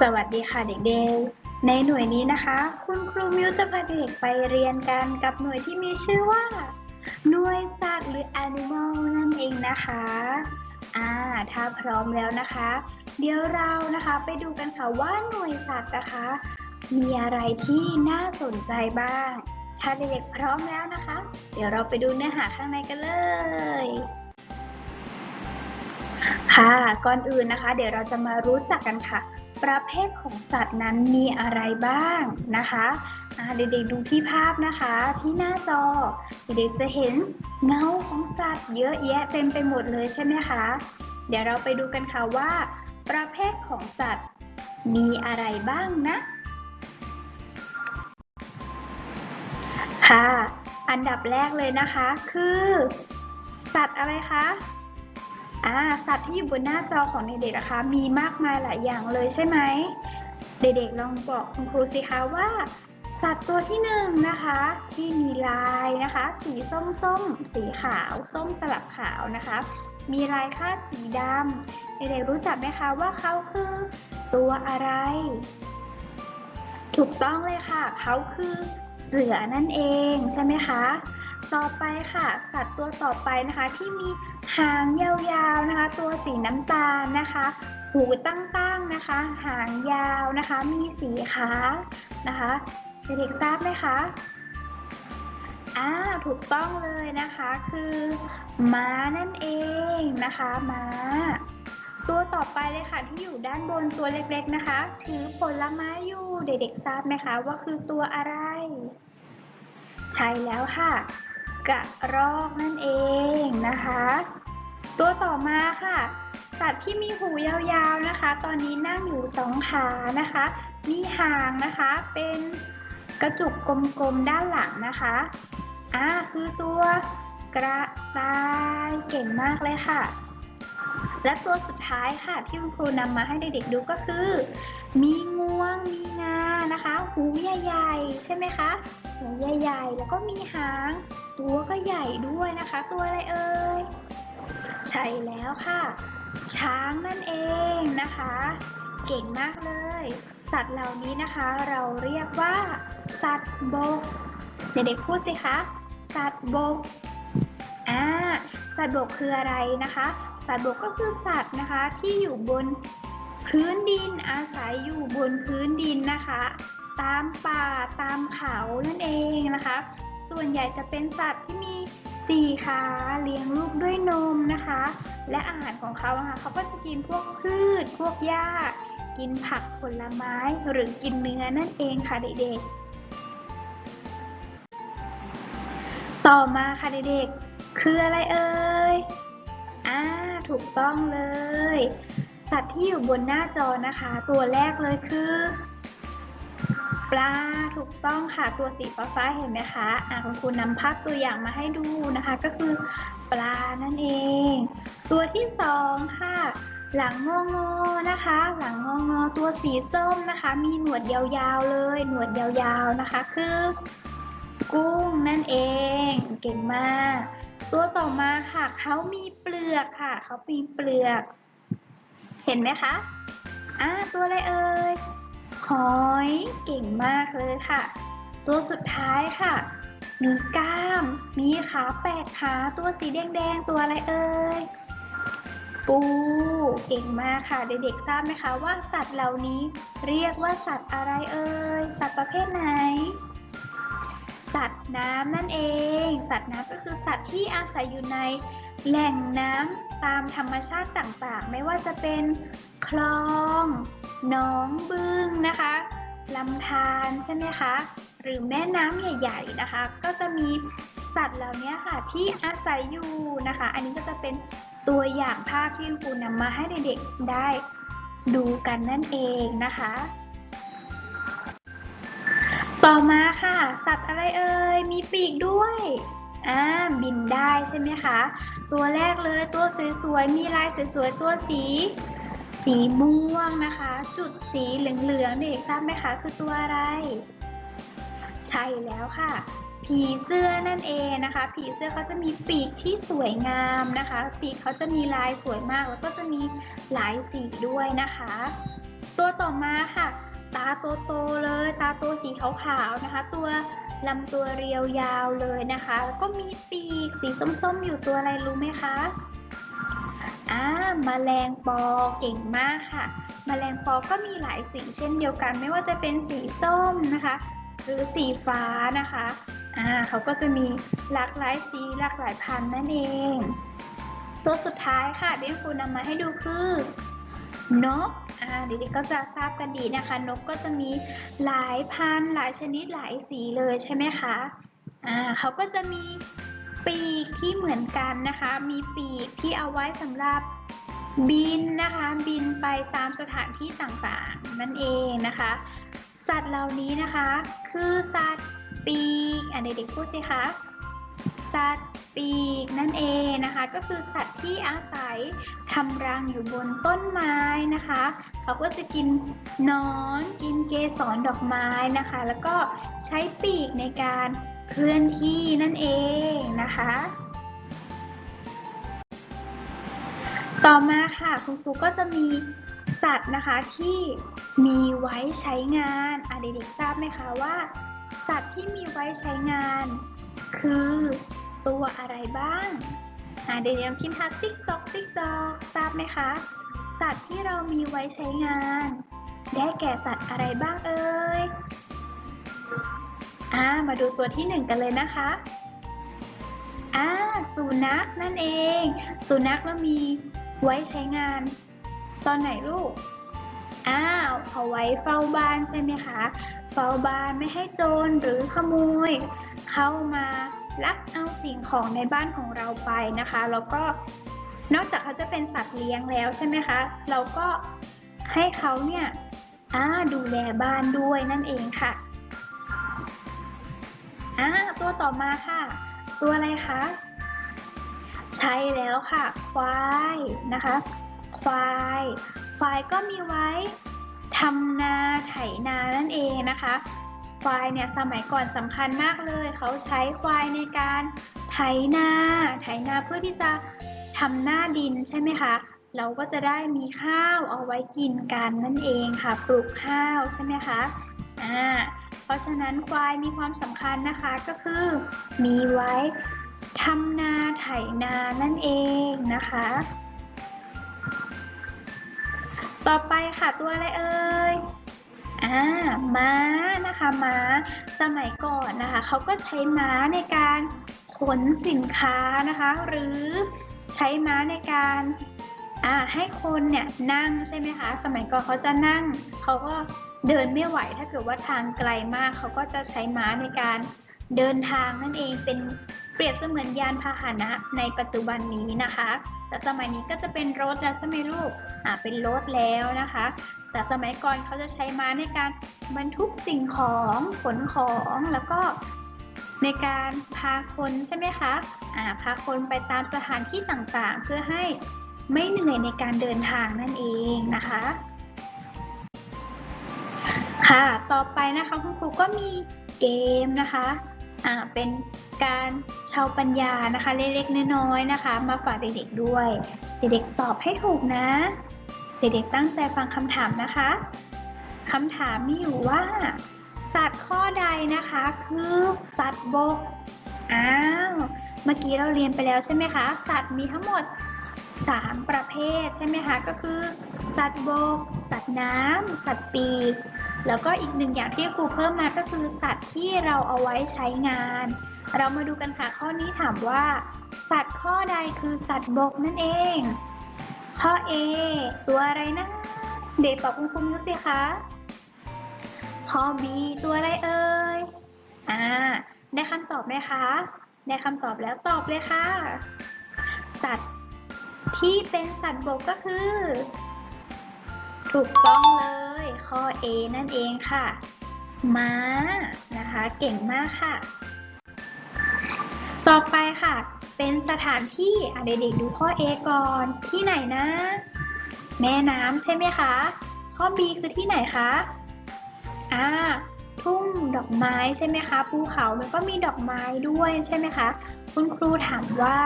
สวัสดีค่ะเด็กๆ ในหน่วยนี้นะคะ คุณครูมิวจะพาเด็กไปเรียนกันกับหน่วยที่มีชื่อว่า หน่วยสัตว์หรือ animal นั่นเองนะคะอ่าถ้าพร้อมแล้วนะคะ เดี๋ยวเรานะคะไปดูกันค่ะว่าหน่วยสัตว์นะคะ มีอะไรที่น่าสนใจบ้าง ถ้าเด็กๆพร้อมแล้วนะคะ เดี๋ยวเราไปดูเนื้อหาข้างในกันเลยค่ะก่อนอื่นนะคะ เดี๋ยวเราจะมารู้จักกันค่ะ ประเภทของสัตว์นั้นมีอะไรบ้างนะคะเด็กๆดูที่ภาพนะคะที่หน้าจอ เด็กๆจะเห็นเงาของสัตว์เยอะแยะเต็มไปหมดเลยใช่ไหมคะ เดี๋ยวเราไปดูกันค่ะว่า ประเภทของสัตว์มีอะไรบ้างนะ ค่ะ อันดับแรกเลยนะคะคือ สัตว์อะไรคะ อ่าสัตว์ที่อยู่บนหน้าจอของเด็กๆนะคะ มีมากมายหลายอย่างเลยใช่ไหม เด็กๆลองบอกคุณครูสิคะว่า สัตว์ตัวที่หนึ่งนะคะ ที่มีลายนะคะ สีส้มๆสีขาวส้มสลับขาวนะคะ มีลายคาดสีดำเด็กๆรู้จักไหมคะว่าเขาคือตัวอะไร ถูกต้องเลยค่ะ เขาคือเสือนั่นเองใช่ไหมคะ ต่อไปค่ะ สัตว์ตัวต่อไปนะคะที่มี หางยาวๆนะคะ ตัวสีน้ำตาลนะคะ หูตั้งๆนะคะ หางยาวนะคะ มีสีขานะคะเด็กๆทราบไหมคะอ่าถูกต้องเลยนะคะ คือม้านั่นเองนะคะม้า ตัวต่อไปเลยค่ะที่อยู่ด้านบนตัวเล็กๆนะคะ ถือผลไม้อยู่เด็กๆทราบไหมคะว่าคือตัวอะไร ใช่แล้วค่ะ กระรอกนั่นเองนะคะ ตัวต่อมาค่ะ สัตว์ที่มีหูยาวๆนะคะ ตอนนี้นั่งอยู่สองขานะคะ มีหางนะคะ เป็นกระจุกกลมๆด้านหลังนะคะอ่าคือตัวกระต่ายเก่งมากเลยค่ะ และตัวสุดท้ายค่ะ ที่คุณครูนำมาให้เด็กๆดูก็คือ มีงวงมีงานะคะ หูใหญ่ๆใช่ไหมคะหูใหญ่ๆ แล้วก็มีหาง ตัวก็ใหญ่ด้วยนะคะ ตัวอะไรเอ่ย ใช่แล้วค่ะ ช้างนั่นเองนะคะ เก่งมากเลย สัตว์เหล่านี้นะคะ เราเรียกว่า สัตว์บกเด็กๆพูดสิคะสัตว์บกอ่าสัตว์บกคืออะไรนะคะ สัตว์บกก็คือสัตว์นะคะที่อยู่บนพื้นดินอาศัยอยู่บนพื้นดินนะคะ ตามป่าตามเขานั่นเองนะคะ ส่วนใหญ่จะเป็นสัตว์ที่มี สี่ขาเลี้ยงลูกด้วยนมนะคะ และอาหารของเขาค่ะเขาก็จะกินพวกพืช พวกหญ้า กินผักผลไม้หรือกินเนื้อนั่นเองค่ะเด็กๆ ต่อมาค่ะเด็กๆ คืออะไรเอ่ยอ่าถูกต้องเลย สัตว์ที่อยู่บนหน้าจอนะคะ ตัวแรกเลยคือ ปลาถูกต้องค่ะตัวสีฟ้าๆเห็นไหมคะอ่าคุณครูนำภาพตัวอย่างมาให้ดูนะคะ ก็คือปลานั่นเอง ตัวที่สองค่ะ หลังงองอนะคะ หลังงองอตัวสีส้มนะคะ มีหนวดยาวๆเลย หนวดยาวๆนะคะ คือ กุ้งนั่นเอง เก่งมาก ตัวต่อมาค่ะเขามีเปลือกค่ะเขามีเปลือก เห็นไหมคะอ่าตัวอะไรเอ่ย หอยเก่งมากเลยค่ะ ตัวสุดท้ายค่ะ มีกล้าม มีขาแปดขาตัวสีแดงๆตัวอะไรเอ่ยปูเก่งมากค่ะ เด็กๆทราบไหมคะว่าสัตว์เหล่านี้เรียกว่าสัตว์อะไรเอ่ยสัตว์ประเภทไหน สัตว์น้ำนั่นเอง สัตว์น้ำก็คือสัตว์ที่อาศัยอยู่ในแหล่งน้ำตามธรรมชาติต่างๆ ไม่ว่าจะเป็นคลอง หนองบึงนะคะลำธารใช่ไหมคะ หรือแม่น้ำใหญ่ๆนะคะ ก็จะมีสัตว์เหล่านี้ค่ะที่อาศัยอยู่นะคะ อันนี้ก็จะเป็นตัวอย่างภาพที่คุณครูนำมาให้เด็กๆได้ดูกันนั่นเองนะคะ ต่อมาค่ะ สัตว์อะไรเอ่ย มีปีกด้วยอ่าบินได้ใช่ไหมคะ ตัวแรกเลยตัวสวยๆ มีลายสวยๆ ตัวสี สีม่วงนะคะ จุดสีเหลืองๆเด็กทราบไหมคะ คือตัวอะไร ใช่แล้วค่ะ ผีเสื้อนั่นเองนะคะ ผีเสื้อเขาจะมีปีกที่สวยงามนะคะ ปีกเขาจะมีลายสวยมาก แล้วก็จะมีหลายสีด้วยนะคะ ตัวต่อมาค่ะ ตาโตๆเลย ตาโตสีขาวๆนะคะ ตัวลำตัวเรียวยาวเลยนะคะ แล้วก็มีปีกสีส้มๆ อยู่ตัวอะไรรู้ไหมคะ อ่าแมลงปอเก่งมากค่ะแมลงปอก็มีหลายสีเช่นเดียวกัน ไม่ว่าจะเป็นสีส้มนะคะ หรือสีฟ้านะคะอ่าเขาก็จะมีหลากหลายสีหลากหลายพันธุ์นั่นเอง ตัวสุดท้ายค่ะที่ครูนำมาให้ดูคือนกอ่าเด็กๆก็จะทราบกันดีนะคะ นกก็จะมีหลายพันธุ์หลายชนิดหลายสีเลยใช่ไหมคะอ่าเขาก็จะมีปีกที่เหมือนกันนะคะ มีปีกที่เอาไว้สำหรับ บินนะคะ บินไปตามสถานที่ต่างๆ นั่นเองนะคะ สัตว์เหล่านี้นะคะ คือสัตว์ปีกอะเด็กๆพูดสิคะสัตว์ปีกนั่นเองนะคะ ก็คือสัตว์ที่อาศัยทำรังอยู่บนต้นไม้นะคะ เขาก็จะกินนอนกินเกสรดอกไม้นะคะ แล้วก็ใช้ปีกในการเคลื่อนที่นั่นเองนะคะ ต่อมาค่ะ คุณครูก็จะมีสัตว์นะคะที่มีไว้ใช้งานอะเด็กๆทราบไหมคะว่า สัตว์ที่มีไว้ใช้งาน คือตัวอะไรบ้างอะเดี๋ยวลองพิมพ์ทักติ๊กตอกติ๊กตอกทราบไหมคะ สัตว์ที่เรามีไว้ใช้งาน ได้แก่สัตว์อะไรบ้างเอ่ยอ่ามาดูตัวที่หนึ่งกันเลยนะคะอ่าสุนัขนั่นเอง สุนัขเรามี ไว้ใช้งาน ตอนไหนลูก อ้าวเอาไว้เฝ้าบ้านใช่ไหมคะ เฝ้าบ้านไม่ให้โจรหรือขโมย เข้ามาลักเอาสิ่งของในบ้านของเราไปนะคะ แล้วก็นอกจากเขาจะเป็นสัตว์เลี้ยงแล้วใช่ไหมคะ เราก็ให้เขาเนี่ยดูแลบ้านด้วยนั่นเองค่ะอ่าตัวต่อมาค่ะ ตัวอะไรคะ ใช่แล้วค่ะ ควายนะคะ ควาย ควายก็มีไว้ทำนาไถนานั่นเองนะคะ ควายเนี่ยสมัยก่อนสำคัญมากเลย เขาใช้ควายในการไถนา ไถนาเพื่อที่จะทำหน้าดินใช่ไหมคะ เราก็จะได้มีข้าวเอาไว้กินกันนั่นเองค่ะ ปลูกข้าวใช่ไหมคะ อ่า เพราะฉะนั้นควายมีความสำคัญนะคะก็คือมีไว้ ทำนาไถนานั่นเองนะคะ ต่อไปค่ะตัวอะไรเอ่ยอ่าม้านะคะม้าสมัยก่อนนะคะเขาก็ใช้ม้าในการขนสินค้านะคะ หรือใช้ม้าในการอ่าให้คนเนี่ยนั่งใช่ไหมคะ สมัยก่อนเขาจะนั่งเขาก็เดินไม่ไหวถ้าเกิดว่าทางไกลมากเขาก็จะใช้ม้าในการเดินทางนั่นเองเป็น เปรียบเสมือนยานพาหนะในปัจจุบันนี้นะคะ แต่สมัยนี้ก็จะเป็นรถแล้วใช่ไหมลูกอ่าเป็นรถแล้วนะคะ แต่สมัยก่อนเขาจะใช้ม้าในการบรรทุกสิ่งของขนของแล้วก็ในการพาคนใช่ไหมคะอ่าพาคนไปตามสถานที่ต่างๆ เพื่อให้ไม่เหนื่อยในการเดินทางนั่นเองนะคะ ค่ะ ต่อไปนะคะคุณครูก็มีเกมนะคะ เป็นการชาวปัญญานะคะเล็กๆน้อยๆนะคะ มาฝากเด็กๆด้วย เด็กๆตอบให้ถูกนะ เด็กๆตั้งใจฟังคำถามนะคะคำถามมีอยู่ว่า สัตว์ข้อใดนะคะคือสัตว์บกอ้าวเมื่อกี้เราเรียนไปแล้วใช่ไหมคะ สัตว์มีทั้งหมด 3 ประเภทใช่ไหมคะก็คือ สัตว์บก สัตว์น้ำสัตว์ปีก แล้วก็อีกหนึ่งอย่างที่ครูเพิ่มมาก็คือสัตว์ที่เราเอาไว้ใช้งาน เรามาดูกันค่ะข้อนี้ถามว่า สัตว์ข้อใดคือสัตว์บกนั่นเอง ข้อ A ตัวอะไรนะ เด็กตอบคุณครูมิวสิคะข้อ B ตัวอะไรเอ่ยอ่าได้คำตอบไหมคะ ได้คำตอบแล้วตอบเลยค่ะ สัตว์ที่เป็นสัตว์บกก็คือ ถูกต้องเลย ข้อ A นั่นเองค่ะ ม้า นะคะ เก่งมากค่ะ ต่อไปค่ะ เป็นสถานที่อเด็กๆดูข้อ A ก่อน ที่ไหนนะ แม่น้ำใช่ไหมคะ ข้อ B คือที่ไหนคะ อ่า ทุ่งดอกไม้ใช่ไหมคะ ภูเขามันก็มีดอกไม้ด้วยใช่ไหมคะ คุณครูถามว่า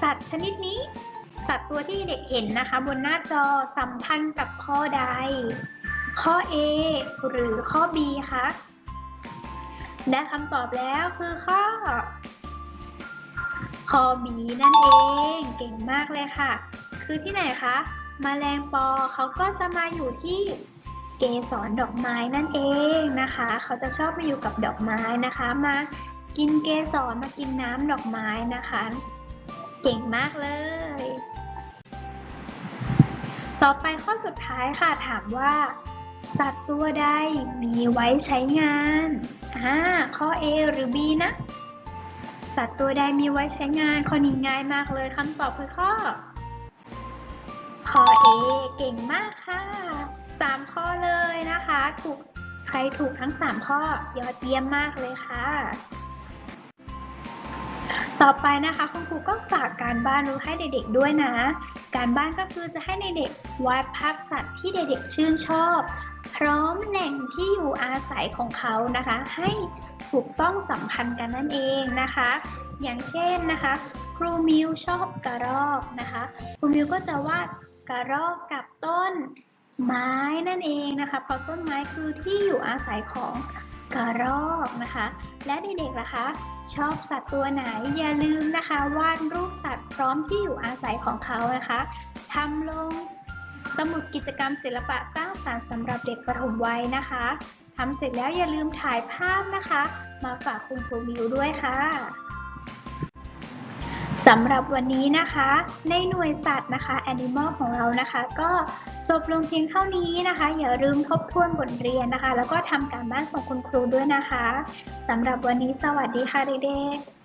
สัตว์ชนิดนี้สัตว์ตัวที่เด็กเห็นนะคะ บนหน้าจอสัมพันธ์กับข้อใด ข้อ A หรือข้อ B คะได้คำตอบแล้วคือข้อ ข้อ B นั่นเอง เก่งมากเลยค่ะ คือที่ไหนคะมแมลงปอเขาก็จะมาอยู่ที่เกสรดอกไม้นั่นเองนะคะ เขาจะชอบมาอยู่กับดอกไม้นะคะ มากินเกสรมากินน้ำดอกไม้นะคะ เก่งมากเลย ต่อไปข้อสุดท้ายค่ะถามว่า สัตว์ตัวใดมีไว้ใช้งานอ่าข้อ A หรือ B นะ สัตว์ตัวใดมีไว้ใช้งาน ข้อนี้ง่ายมากเลยคำตอบคือข้อ ข้อ A เก่งมากค่ะ 3 ข้อเลยนะคะ ถูกใครถูกทั้ง 3 ข้อยอดเยี่ยมมากเลยค่ะ ต่อไปนะคะคุณครูก็ฝากการบ้านรู้ให้เด็กๆด้วยนะ การบ้านก็คือจะให้เด็กๆวาดภาพสัตว์ที่เด็กๆชื่นชอบ พร้อมแหล่งที่อยู่อาศัยของเขานะคะ ให้ถูกต้องสัมพันธ์กันนั่นเองนะคะ อย่างเช่นนะคะ ครูมิวชอบกระรอกนะคะ ครูมิวก็จะวาดกระรอกกับต้นไม้นั่นเองนะคะ เพราะต้นไม้คือที่อยู่อาศัยของกระรอกนะคะ และเด็กๆล่ะคะ ชอบสัตว์ตัวไหนอย่าลืมนะคะ วาดรูปสัตว์พร้อมที่อยู่อาศัยของเขานะคะทำลง สมุดกิจกรรมศิลปะสร้างสรรค์สำหรับเด็กประถมวัยนะคะทำเสร็จแล้วอย่าลืมถ่ายภาพนะคะ มาฝากคุณครูมิวด้วยค่ะสำหรับวันนี้นะคะ ในหน่วยสัตว์นะคะ Animal ของเรานะคะ ก็จบลงเพียงเท่านี้นะคะ อย่าลืมทบทวนบทเรียนนะคะ แล้วก็ทำการบ้านส่งคุณครูด้วยนะคะสำหรับวันนี้สวัสดีค่ะเด็กๆ